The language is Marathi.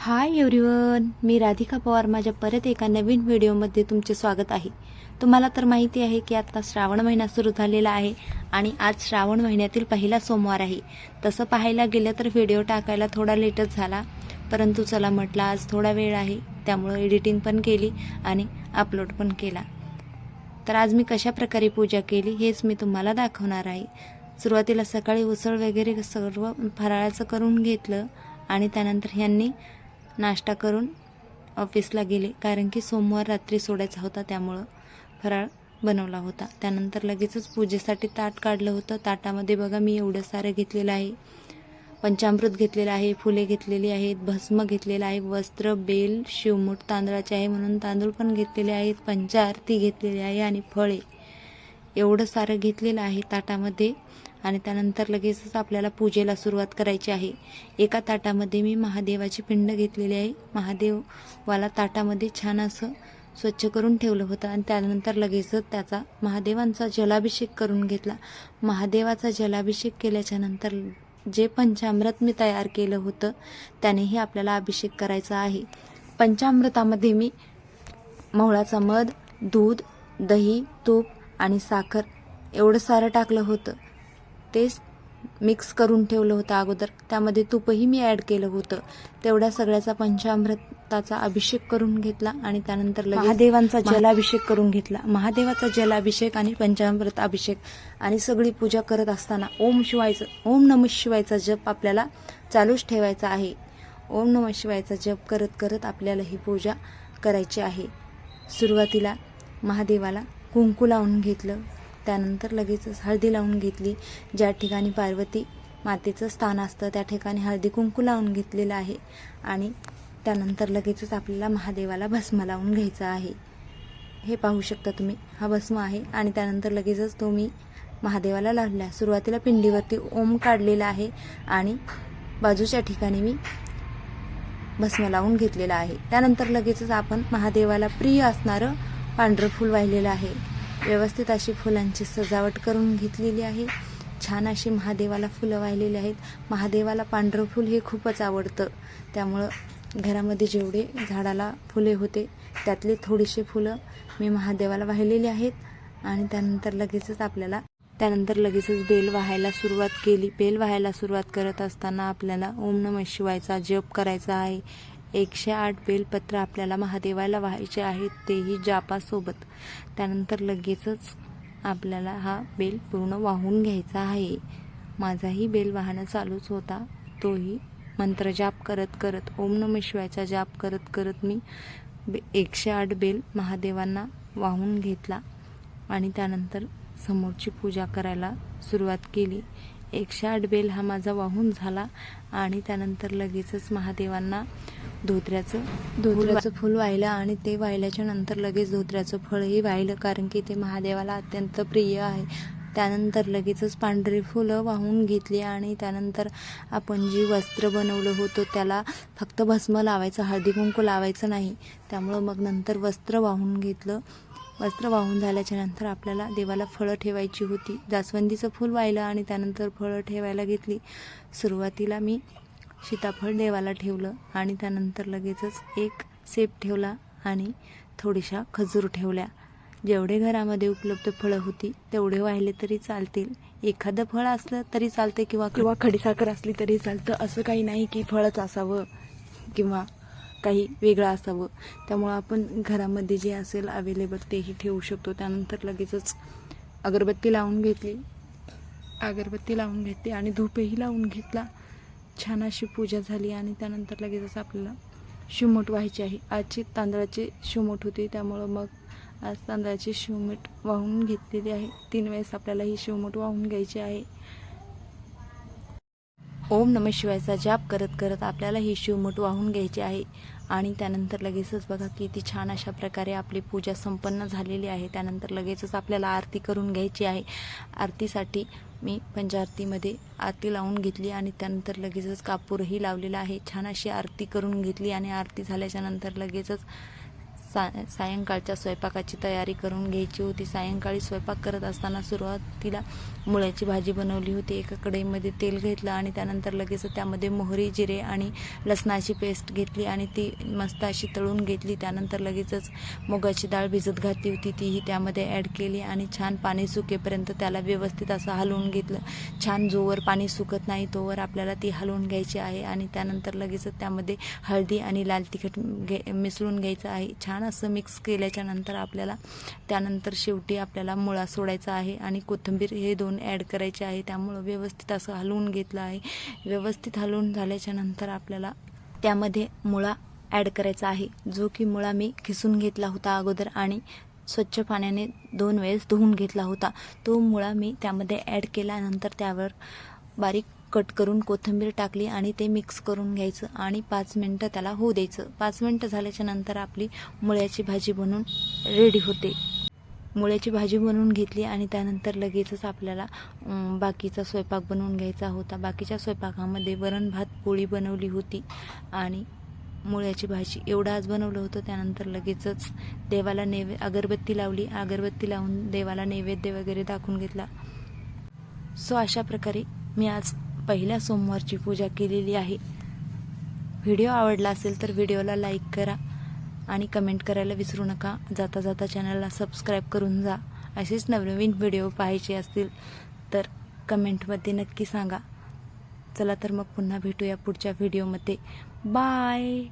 हाय एव्हरीवन मी राधिका पवार. माझ्या परत एका नवीन व्हिडिओमध्ये तुमचे स्वागत आहे. तुम्हाला तर माहिती आहे की आता श्रावण महिना सुरू झालेला आहे आणि आज श्रावण महिन्यातील पहिला सोमवार आहे. तसं पाहायला गेलं तर व्हिडिओ टाकायला थोडा लेटच झाला परंतु चला म्हटलं आज थोडा वेळ आहे त्यामुळं एडिटिंग पण केली आणि अपलोड पण केला. तर आज मी कशा प्रकारे पूजा केली हेच मी तुम्हाला दाखवणार आहे. सुरुवातीला सकाळी उसळ वगैरे सर्व फराळाचं करून घेतलं आणि त्यानंतर ह्यांनी नाश्ता करून ऑफिसला गेले. कारण की सोमवार रात्री सोडायचा होता त्यामुळं फराळ बनवला होता. त्यानंतर लगेचच पूजेसाठी ताट काढलं होतं. ताटामध्ये बघा मी एवढं सारं घेतलेलं आहे. पंचामृत घेतलेलं आहे फुले घेतलेली आहेत भस्म घेतलेलं आहे वस्त्र बेल शिवमूठ तांदळाचे आहे म्हणून तांदूळ पण घेतलेले आहेत पंचारती घेतलेली आहे आणि फळे. एवढं सारं घेतलेलं आहे ताटामध्ये आणि त्यानंतर लगेचच आपल्याला पूजेला सुरुवात करायची आहे. एका ताटामध्ये मी महादेवाची पिंड घेतलेली आहे. महादेवाला ताटामध्ये छान असं स्वच्छ करून ठेवलं होतं आणि त्यानंतर लगेचच त्याचा महादेवांचा जलाभिषेक करून घेतला. महादेवाचा जलाभिषेक केल्याच्यानंतर जे पंचामृत मी तयार केलं होतं त्यानेही आपल्याला अभिषेक करायचा आहे. पंचामृतामध्ये मी मवळाचा मध दूध दही तूप आणि साखर एवढं सारं टाकलं होतं. तेच मिक्स करून ठेवलं होतं अगोदर. त्यामध्ये तुपही मी ॲड केलं होतं. तेवढ्या सगळ्याचा पंचामृताचा अभिषेक करून घेतला आणि त्यानंतर महादेवांचा जलाभिषेक करून घेतला. महादेवाचा जलाभिषेक आणि पंचामृत अभिषेक आणि सगळी पूजा करत असताना ओम शिवायचं ओम नम शिवायचा जप आपल्याला चालूच ठेवायचा आहे. ओम नम शिवायचा जप करत करत आपल्याला ही पूजा करायची आहे. सुरुवातीला महादेवाला कुंकू लावून घेतलं. त्यानंतर लगेचच हळदी लावून घेतली. ज्या ठिकाणी पार्वती मातेचं स्थान असतं त्या ठिकाणी हळदी कुंकू लावून घेतलेलं आहे. आणि त्यानंतर लगेचच आपल्याला महादेवाला भस्म लावून घ्यायचा आहे. हे पाहू शकता तुम्ही. हा भस्म आहे आणि त्यानंतर लगेचच तो मी महादेवाला लावला. सुरुवातीला पिंडीवरती ओम काढलेला आहे आणि बाजूच्या ठिकाणी मी भस्म लावून घेतलेला आहे. त्यानंतर लगेचच आपण महादेवाला प्रिय असणारं पांढरं फूल वाहिलेलं आहे. व्यवस्थित अशी फुलांची सजावट करून घेतलेली आहे. छान अशी महादेवाला फुलं वाहिलेली आहेत. महादेवाला पांढरं फूल हे खूपच आवडतं. त्यामुळं घरामध्ये जेवढे झाडाला फुले होते त्यातली थोडीशी फुलं मी महादेवाला वाहिलेली आहेत. आणि त्यानंतर लगेचच आपल्याला त्यानंतर लगेचच बेल वाहायला सुरुवात केली. बेल वाहायला सुरुवात करत असताना आपल्याला ओम नम शिवायचा जप करायचा आहे. एकशे आठ बेलपत्र आपल्याला महादेवाला व्हायचे आहेत तेही जापासोबत. त्यानंतर लगेचच आपल्याला हा बेल पूर्ण वाहून घ्यायचा आहे. माझाही बेल वाहणं चालूच होता. तोही मंत्र जाप करत करत ओम नम शिवायचा जाप करत करत मी बे एकशे आठ बेल महादेवांना वाहून घेतला. आणि त्यानंतर समोरची पूजा करायला सुरुवात केली. एकशे आठ बेल हा माझा वाहून झाला आणि त्यानंतर लगेचच महादेवांना धोत्र्याचं. धोत्र्याचं फूल वाहिलं आणि ते वाहिल्याच्या नंतर लगेच धोत्र्याचं फळही वाहिलं कारण की ते महादेवाला अत्यंत प्रिय आहे. त्यानंतर लगेचच पांढरी फुलं वाहून घेतली आणि त्यानंतर आपण जी वस्त्र बनवलं होतं त्याला फक्त भस्म लावायचं हळदी कुंकू लावायचं नाही. त्यामुळं मग नंतर वस्त्र वाहून घेतलं. वस्त्र वाहून झाल्याच्यानंतर आपल्याला देवाला फळं ठेवायची होती. जास्वंदीचं फूल वाहिलं आणि त्यानंतर फळं ठेवायला घेतली. सुरुवातीला मी सीताफळ देवाला ठेवलं आणि त्यानंतर लगेचच एक सेप ठेवला आणि थोडीशा खजूर ठेवल्या. जेवढे घरामध्ये उपलब्ध फळं होती तेवढे वाहिले तरी चालतील. एखादं फळ असलं तरी चालते किंवा किंवा खडीसाखर असली तरी चालतं. असं काही नाही की फळच असावं किंवा काही वेगळं असावं. त्यामुळं आपण घरामध्ये जे असेल अवेलेबल तेही ठेवू शकतो. त्यानंतर लगेचच अगरबत्ती लावून घेतली. अगरबत्ती लावून घेतली आणि धूपही लावून घेतला. छान अशी पूजा झाली आणि त्यानंतर लगेचच आपल्याला शिवमूठ व्हायची आहे. आजची तांदळाची शिवमूठ होती त्यामुळं मग आज तांदळाची शिवमीठ वाहून घेतलेली आहे. तीन वेळेस आपल्याला ही शिवमूठ वाहून घ्यायची आहे. ओम नम शिवायचा जाप करत करत आपल्याला ही शिवमूठ वाहून घ्यायची आहे. आणि त्यानंतर लगेचच बघा किती छान अशा प्रकारे आपली पूजा संपन्न झालेली आहे. त्यानंतर लगेचच आपल्याला आरती करून घ्यायची आहे. आरतीसाठी मी पंचारतीमध्ये आरती लावून घेतली आणि त्यानंतर लगेचच कापूरही लावलेला आहे. छान अशी आरती करून घेतली आणि आरती झाल्याच्यानंतर लगेचच सा सायंकाळच्या स्वयंपाकाची तयारी करून घ्यायची होती. सायंकाळी स्वयंपाक करत असताना सुरुवातीला मुळ्याची भाजी बनवली होती. एका कढईमध्ये तेल घेतलं आणि त्यानंतर लगेच त्यामध्ये मोहरी जिरे आणि लसणाची पेस्ट घेतली आणि ती मस्त अशी तळून घेतली. त्यानंतर लगेचच मुगाची डाळ भिजत घातली होती. तीही त्यामध्ये ॲड केली आणि छान पाणी सुकेपर्यंत त्याला व्यवस्थित असं हलवून घेतलं. छान जोवर पाणी सुकत नाही तोवर आपल्याला ती हलवून घ्यायची आहे आणि त्यानंतर लगेचच त्यामध्ये हळदी आणि लाल तिखट घे मिसळून घ्यायचं आहे. छान असं मिक्स केल्याच्यानंतर आपल्याला त्यानंतर शेवटी आपल्याला मुळा सोडायचा आहे आणि कोथिंबीर हे दोन ॲड करायचे आहे. त्यामुळं व्यवस्थित असं हलवून घेतलं आहे. व्यवस्थित हलवून झाल्याच्यानंतर आपल्याला त्यामध्ये मुळा ॲड करायचा आहे. जो की मुळा मी खिसून घेतला होता अगोदर आणि स्वच्छ पाण्याने दोन वेळेस धुवून घेतला होता. तो मुळा मी त्यामध्ये ॲड केल्यानंतर त्यावर बारीक कट करून कोथिंबीर टाकली आणि ते मिक्स करून घ्यायचं आणि पाच मिनटं त्याला होऊ द्यायचं. पाच मिनटं झाल्याच्यानंतर आपली मुळ्याची भाजी बनून रेडी होते. मुळ्याची भाजी बनवून घेतली आणि त्यानंतर लगेचच आपल्याला बाकीचा स्वयंपाक बनवून घ्यायचा होता. बाकीच्या स्वयंपाकामध्ये वरण भात पोळी बनवली होती आणि मुळ्याची भाजी एवढं आज बनवलं होतं. त्यानंतर लगेचच देवाला नैवे अगरबत्ती लावली. अगरबत्ती लावून देवाला नैवेद्य वगैरे दाखवून घेतला. सो अशा प्रकारे मी आज पहिल्या सोमवारची पूजा केलेली आहे. व्हिडिओ आवडला असेल तर व्हिडिओला लाईक करा आणि कमेंट करायला विसरू नका. जाता जाता चॅनलला सबस्क्राईब करून जा. असेच नवनवीन व्हिडिओ पाहायचे असतील तर कमेंटमध्ये नक्की सांगा. चला तर मग पुन्हा भेटूया पुढच्या व्हिडिओमध्ये. बाय!